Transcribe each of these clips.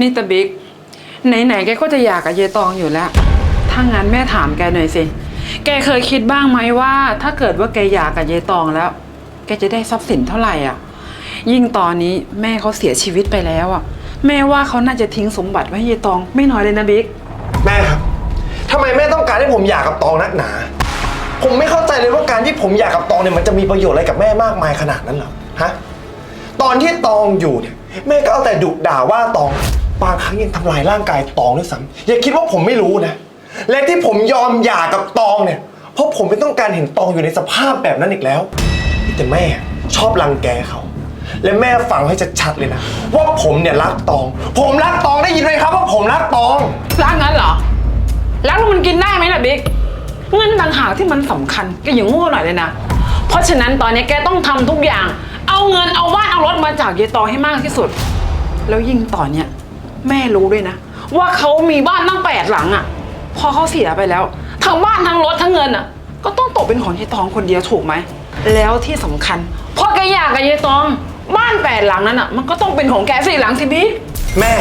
นี่ตาบิ๊กไหนๆแกก็จะอยากกับเยตองอยู่แล้ว ถ้างั้นแม่ถามแกหน่อยสิ แกเคยคิดบ้างไหมว่า ถ้าเกิดว่าแกอยากกับเยตองแล้ว แกจะได้ทรัพย์สินเท่าไหร่อะ ยิ่งตอนนี้แม่เขาเสียชีวิตไปแล้วอะ แม่ว่าเขาน่าจะทิ้งสมบัติไว้ให้เยตองไม่น้อยเลยนะบิ๊ก แม่ครับทำไมแม่ต้องการให้ผมหย่ากับตองนักหนา ผมไม่เข้าใจเลยว่าการที่ผมหย่ากับตองเนี่ยมันจะมีประโยชน์อะไรกับแม่มากมายขนาดนั้นเหรอ ฮะ ตอนที่ตองอยู่เนี่ย แม่ก็เอาแต่ดุด่าว่าตอง บางครั้งยังทำลายร่างกายตองด้วยซ้ำอย่าคิดว่าผมไม่รู้นะ และที่ผมยอมหย่ากับตองเนี่ย เพราะผมไม่ต้องการเห็นตองอยู่ในสภาพแบบนั้นอีกแล้วแต่แม่ชอบรังแกเขา และแม่ฟังให้ชัดๆเลยนะ ว่าผมเนี่ยรักตอง ผมรักตองได้ยินไหมครับว่าผมรักตอง รักงั้นเหรอ รักแล้วมันกินได้ไหมล่ะบิ๊กเงินต่างหากที่มันสำคัญแกอย่างโง่หน่อยเลยนะ เพราะฉะนั้นตอนนี้แกต้องทำทุกอย่าง เอาเงินเอาบ้านเอารถมาจากเยตองให้มากที่สุด แล้วยิ่งตอนเนี้ย แม่รู้ด้วยนะ ว่าเขามีบ้านตั้งแปดหลังอะ่ะ พอเขาเสียไปแล้ว ทั้งบ้านทั้งรถทั้งเงินอะ ก็ต้องตกเป็นของเยตองคนเดียวถูกไหม แล้วที่สำคัญ พอแกอยากกับเยตอง บ้านแปดหลังนั้นอะ มันก็ต้องเป็นของแกสี่หลังสิบิ๊ก แม่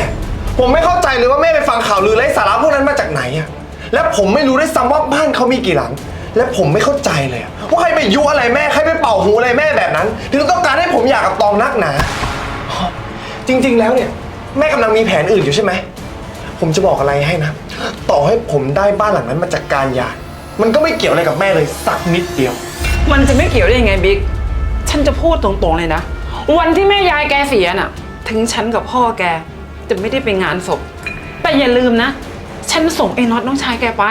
ผมไม่เข้าใจเลยว่าแม่ไปฟังข่าวลือไร้สาระพวกนั้นมาจากไหนอะและผมไม่รู้ด้วยซ้ำว่าบ้านเขามีกี่หลัง และผมไม่เข้าใจเลยอะว่าใครไปยุอะไรแม่ใครไปเป่าหูอะไรแม่แบบนั้น ถึงต้องการให้ผมอยากกับตองนักหนา จริงๆ แล้วเนี่ย แม่กำลังมีแผนอื่นอยู่ใช่ไหม ผมจะบอกอะไรให้นะ ต่อให้ผมได้บ้านหลังนั้นมาจากการหย่ามันก็ไม่เกี่ยวอะไรกับแม่เลยสักนิดเดียว มันจะไม่เกี่ยวได้ยังไงบิ๊ก ฉันจะพูดตรงๆเลยนะ วันที่แม่ยายแกเสียน่ะ ถึงฉันกับพ่อแกจะไม่ได้ไปงานศพ แต่อย่าลืมนะ ฉันส่งไอ้น็อตน้องชายแกไป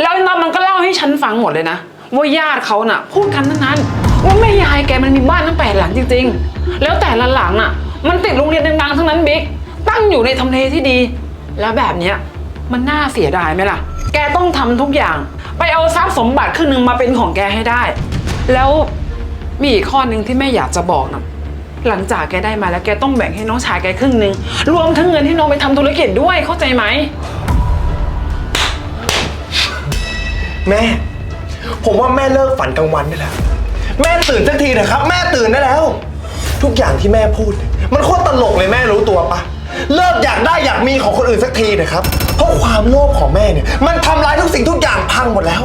แล้วไอ้น็อตมันก็เล่าให้ฉันฟังหมดเลยนะ ว่าญาติเขาน่ะ พูดกันทั้งนั้น ว่าแม่ยายแกมันมีบ้านทั้งแปดหลังจริง ๆ แล้วแต่ละหลังน่ะ มันติดโรงเรียนดังๆทั้งนั้นบิ๊ก ตั้งอยู่ในทำเลที่ดี แล้วแบบเนี้ยมันน่าเสียดายไหมล่ะ แกต้องทำทุกอย่าง ไปเอาทรัพย์สมบัติครึ่งหนึ่งมาเป็นของแกให้ได้ แล้วมีอีกข้อหนึ่งที่แม่อยากจะบอกนะหลังจากแกได้มาแล้วแกต้องแบ่งให้น้องชายแกครึ่งหนึ่งรวมทั้งเงินที่น้องไปทำธุรกิจด้วยเข้าใจไหม แม่ ผมว่าแม่เลิกฝันกลางวันได้แล้ว แม่ตื่นสักทีเถอะครับ แม่ตื่นได้แล้ว ทุกอย่างที่แม่พูดเนี่ย มันโคตรตลกเลยแม่รู้ตัวปะเลิกอยากได้อยากมีของคนอื่นสักทีเถอะครับ เพราะความโลภของแม่เนี่ยมันทำลายทุกสิ่งทุกอย่างพังหมดแล้ว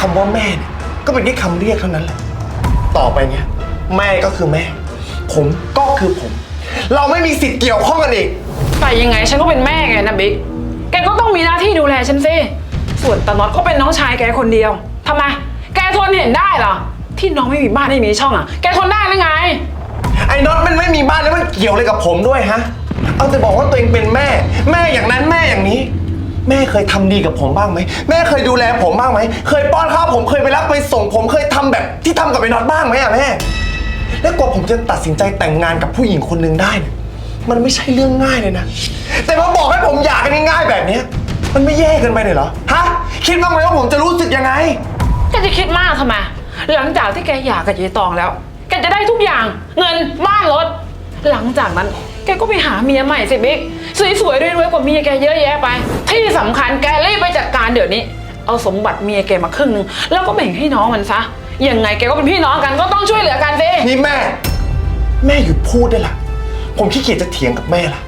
คำว่าแม่เนี่ยก็เป็นแค่คำเรียกเท่านั้นแหละ ต่อไปเนี่ยแม่ก็คือแม่ ผมก็คือผม เราไม่มีสิทธิ์เกี่ยวข้องกันอีก แต่ยังไงฉันก็เป็นแม่ไงนะบิ๊ก แกก็ต้องมีหน้าที่ดูแลฉันสิ ส่วนตาน็อตก็เป็นน้องชายแกคนเดียวทำไม แกทนเห็นได้เหรอ ที่น้องไม่มีบ้านไม่มีช่องอะ แกทนได้หรือไง น็อตมันไม่มีบ้านแล้วมันเกี่ยวอะไรกับผมด้วยฮะ เอาแต่บอกว่าตัวเองเป็นแม่ แม่อย่างนั้นแม่อย่างนี้ แม่เคยทำดีกับผมบ้างไหม แม่เคยดูแลผมบ้างไหม เคยป้อนข้าวผมเคยไปรับไปส่งผมเคยทำแบบที่ทำกับไอ้น็อตบ้างไหมอะแม่ และกว่าผมจะตัดสินใจแต่งงานกับผู้หญิงคนหนึ่งได้เนี่ยมันไม่ใช่เรื่องง่ายเลยนะ แต่มาบอกให้ผมหย่ากันง่ายๆแบบเนี้ยมันไม่แย่เกินไปเลยเหรอ ฮะ คิดบ้างไหมว่าผมจะรู้สึกยังไง แกจะคิดมากทำไม หลังจากที่แกหย่ากับยายตองแล้ว กจะได้ทุกอย่าง เงินบ้านรถ หลังจากนั้น แกก็ไปหาเมียใหม่สิบิ๊กสวยๆรวยๆกว่าเมียแกเยอะแยะไป ที่สำคัญแกรีบไปจัดการเดี๋ยวนี้ เอาสมบัติเมียแกมาครึ่งหนึงแล้วก็แบ่งให้น้องมันซะยังไงแกก็เป็นพี่น้องกันก็ต้องช่วยเหลือกันสิ นี่แม่ แม่หยุดพูดได้ละ ผมขี้เกียจจะเถียงกับแม่ละ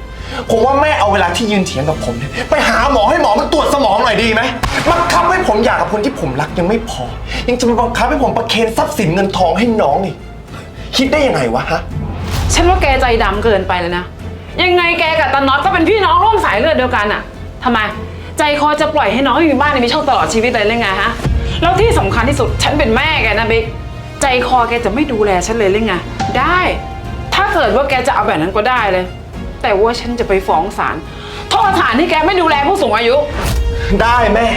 ผมว่าแม่เอาเวลาที่ยืนเถียงกับผมเนี่ยไปหาหมอให้หมอมันตรวจสมองหน่อยดีไหมบังคับให้ผมอยากกับคนที่ผมรักยังไม่พอ ยังจะมาบังคับให้ผมประเคนทรัพย์สินเงินทองให้น้องอีก คิดได้ยังไงวะฮะ ฉันว่าแกใจดำเกินไปแล้วนะ ยังไงแกกับตาน็อตก็เป็นพี่น้องร่วมสายเลือดเดียวกันอะทำไม ใจคอจะปล่อยให้น้องอยู่บ้านในมีช่องตลอดชีวิตเลยหรือไงฮะ แล้วที่สำคัญที่สุดฉันเป็นแม่แกนะบิ๊ก ใจคอแกจะไม่ดูแลฉันเลยหรือไง ได้ ถ้าเกิดว่าแกจะเอาแบบนั้นก็ได้เลย แต่ว่าฉันจะไปฟ้องศาล โทษฐานที่แกไม่ดูแลผู้สูงอายุ ได้แม่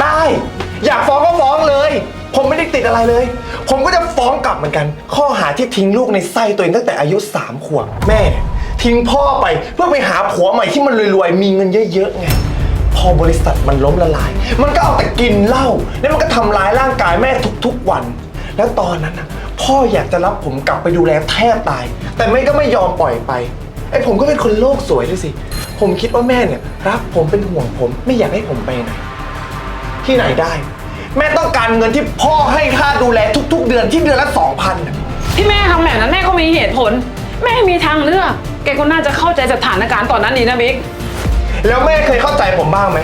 ได้ อยากฟ้องก็ฟ้องเลย ผมไม่ได้ติดอะไรเลย ผมก็จะฟ้องกลับเหมือนกัน ข้อหาที่ทิ้งลูกในไส้ตัวเองตั้งแต่อายุสามขวบแม่ ทิ้งพ่อไปเพื่อไปหาผัวใหม่ที่มันรวยๆมีเงินเยอะๆไง พอบริษัทมันล้มละลาย มันก็เอาแต่กินเหล้าแล้วมันก็ทำร้ายร่างกายแม่ทุกๆวัน แล้วตอนนั้นน่ะพ่ออยากจะรับผมกลับไปดูแลแทบตาย แต่แม่ก็ไม่ยอมปล่อยไปไอ้ผมก็เป็นคนโลกสวยด้วยสิ ผมคิดว่าแม่เนี่ยรักผมเป็นห่วงผมไม่อยากให้ผมไปไหน ที่ไหนได้ แม่ต้องการเงินที่พ่อให้ค่าดูแลทุก ๆ เดือนที่เดือนละสองพันที่แม่ทำแบบนั้นแม่ก็มีเหตุผล แม่มีทางเลือก แกก็น่าจะเข้าใจสถานการณ์ตอนนั้นดีนะบิ๊ก แล้วแม่เคยเข้าใจผมบ้างไหม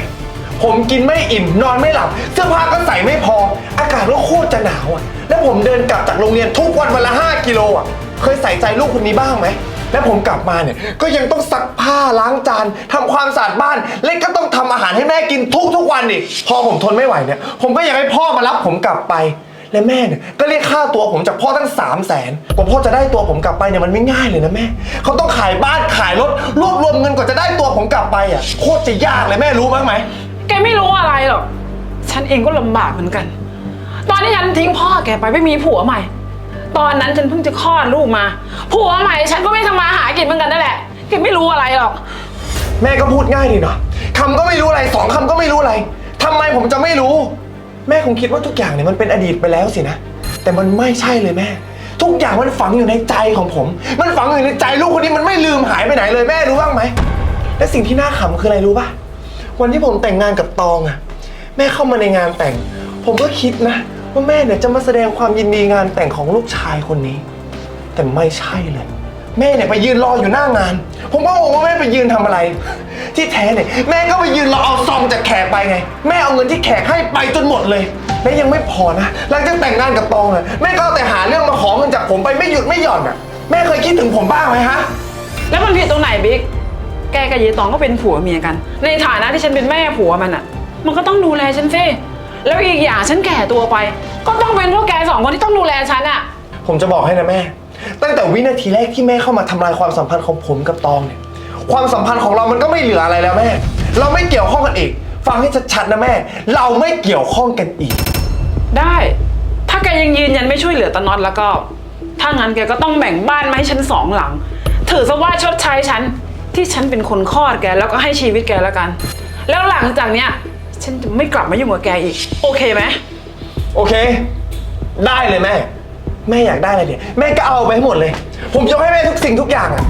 ผมกินไม่อิ่มนอนไม่หลับ เสื้อผ้าก็ใส่ไม่พอ อากาศก็โคตรจะหนาวอะ แล้วผมเดินกลับจากโรงเรียนทุกวันวันละ 5 กิโลอะ เคยใส่ใจลูกคนนี้บ้างไหม แล้วผมกลับมาเนี่ยก็ยังต้องซักผ้าล้างจานทำความสะอาดบ้าน และก็ต้องทำอาหารให้แม่กินทุกทุกๆวันอีกพอผมทนไม่ไหวเนี่ย ผมก็อยากให้พ่อมารับผมกลับไป และแม่เนี่ยก็เรียกค่าตัวผมจากพ่อตั้ง3 0 0แสนกว่าพ่อจะได้ตัวผมกลับไปเนี่ยมันไม่ง่ายเลยนะแม่เขาต้องขายบ้านขายรถรวบรวมเงินกว่าจะได้ตัวผมกลับไปอะโคตรจะยากเลยแม่รู้บ้างไหม แกไม่รู้อะไรหรอก ฉันเองก็ลำบากเหมือนกัน ตอนที่ฉันทิ้งพ่อแกไปไม่มีผัวใหม่ ตอนนั้นฉันเพิ่งจะคลอดลูกมาผัวใหม่ฉันก็ไม่ทำมาหากินเหมือนกันนั่นแหละแกไม่รู้อะไรหรอก แม่ก็พูดง่ายดีเนาะคำก็ไม่รู้อะไรสองคำก็ไม่รู้อะไรทำไมผมจะไม่รู้ แม่คงคิดว่าทุกอย่างเนี่ยมันเป็นอดีตไปแล้วสินะ แต่มันไม่ใช่เลยแม่ ทุกอย่างมันฝังอยู่ในใจของผม มันฝังอยู่ในใจลูกคนนี้มันไม่ลืมหายไปไหนเลยแม่รู้บ้างไหม และสิ่งที่น่าขำคืออะไรรู้ป่ะ วันที่ผมแต่งงานกับตองอะแม่เข้ามาในงานแต่ง ผมก็คิดนะ ว่าแม่เนี่ยจะมาแสดงความยินดีงานแต่งของลูกชายคนนี้ แต่ไม่ใช่เลย แม่เนี่ยไปยืนรออยู่หน้างาน ผมก็งงว่าแม่ไปยืนทำอะไร ที่แท้เนี่ยแม่ก็ไปยืนรอเอาซองจากแขกไปไง แม่เอาเงินที่แขกให้ไปจนหมดเลย และยังไม่พอนะหลังจากแต่งงานกับตองอะแม่ก็เอาแต่หาเรื่องมาขอเงินจากผมไปไม่หยุดไม่หย่อนอะแม่เคยคิดถึงผมบ้างไหมฮะ แล้วมันผิดตรงไหนบิ๊ก แกกับยีตองก็เป็นผัวเมียกัน ในฐานะที่ฉันเป็นแม่ผัวมันอะมันก็ต้องดูแลฉันสิ แล้วอีกอย่างฉันแก่ตัวไป ก็ต้องเป็นพวกแกสองคนที่ต้องดูแลฉันอะผมจะบอกให้นะแม่ ตั้งแต่วินาทีแรกที่แม่เข้ามาทำลายความสัมพันธ์ของผมกับตองเนี่ย ความสัมพันธ์ของเรามันก็ไม่เหลืออะไรแล้วแม่ เราไม่เกี่ยวข้องกันอีก ฟังให้ชัดๆนะแม่ เราไม่เกี่ยวข้องกันอีก ได้ ถ้าแกยังยืนยันไม่ช่วยเหลือตาน็อตแล้วก็ ถ้างั้นแกก็ต้องแบ่งบ้านมาให้ฉันสองหลัง ถือซะว่าชดใช้ฉันที่ฉันเป็นคนคลอดแกแล้วก็ให้ชีวิตแกแล้วกัน แล้วหลังจากเนี้ย ฉันจะไม่กลับมายุ่งกับแกอีก โอเคไหมโอเค ได้เลยแม่ แม่อยากได้อะไรเนี่ยแม่ก็เอาไปให้หมดเลย ผมยกให้แม่ทุกสิ่งทุกอย่างอะ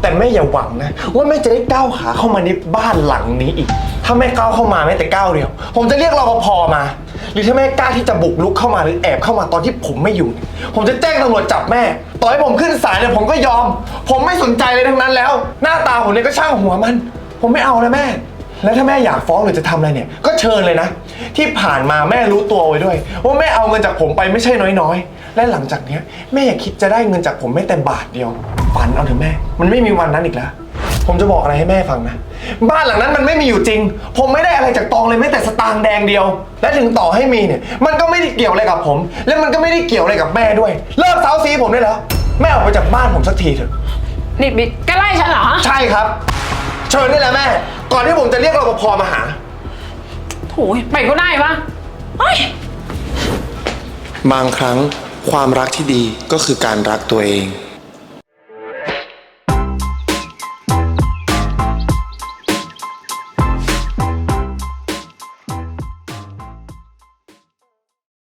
แต่แม่อย่าหวังนะ ว่าแม่จะได้ก้าวขาเข้ามาในบ้านหลังนี้อีก ถ้าแม่ก้าวเข้ามาแม้แต่ก้าวเดียว ผมจะเรียกรปภมา หรือถ้าแม่กล้าที่จะบุกลุกเข้ามาหรือแอบเข้ามาตอนที่ผมไม่อยู่เนี่ยผมจะแจ้งตำรวจจับแม่ ต่อให้ผมขึ้นศาลเนี่ยผมก็ยอม ผมไม่สนใจเลยทั้งนั้นแล้ว หน้าตาผมเนี่ยก็ช่างหัวมัน ผมไม่เอาแล้วแม่ แล้วถ้าแม่อยากฟ้องหรือจะทำอะไรเนี่ย ก็เชิญเลยนะ ที่ผ่านมาแม่รู้ตัวไว้ด้วย ว่าแม่เอาเงินจากผมไปไม่ใช่น้อยๆ และหลังจากเนี้ยแม่อย่าคิดจะได้เงินจากผมแม้แต่บาทเดียว ฝันเอาเถอะแม่ มันไม่มีวันนั้นอีกแล้ว ผมจะบอกอะไรให้แม่ฟังนะ บ้านหลังนั้นมันไม่มีอยู่จริง ผมไม่ได้อะไรจากตองเลยแม้แต่สตางค์แดงเดียว และถึงต่อให้มีเนี่ย มันก็ไม่ได้เกี่ยวอะไรกับผม และมันก็ไม่ได้เกี่ยวอะไรกับแม่ด้วย เลิกเซาซีผมได้แล้ว แม่ออกไปจากบ้านผมสักทีเถอะ นี่บิ๊กแกไล่ฉันเหรอฮะใช่ครับ เชิญได้แล้วแม่ ก่อนที่ผมจะเรียกรปภมาหา โถยไปก็ได้ปะเฮ้ย บางครั้งความรักที่ดีก็คือการรักตัวเอง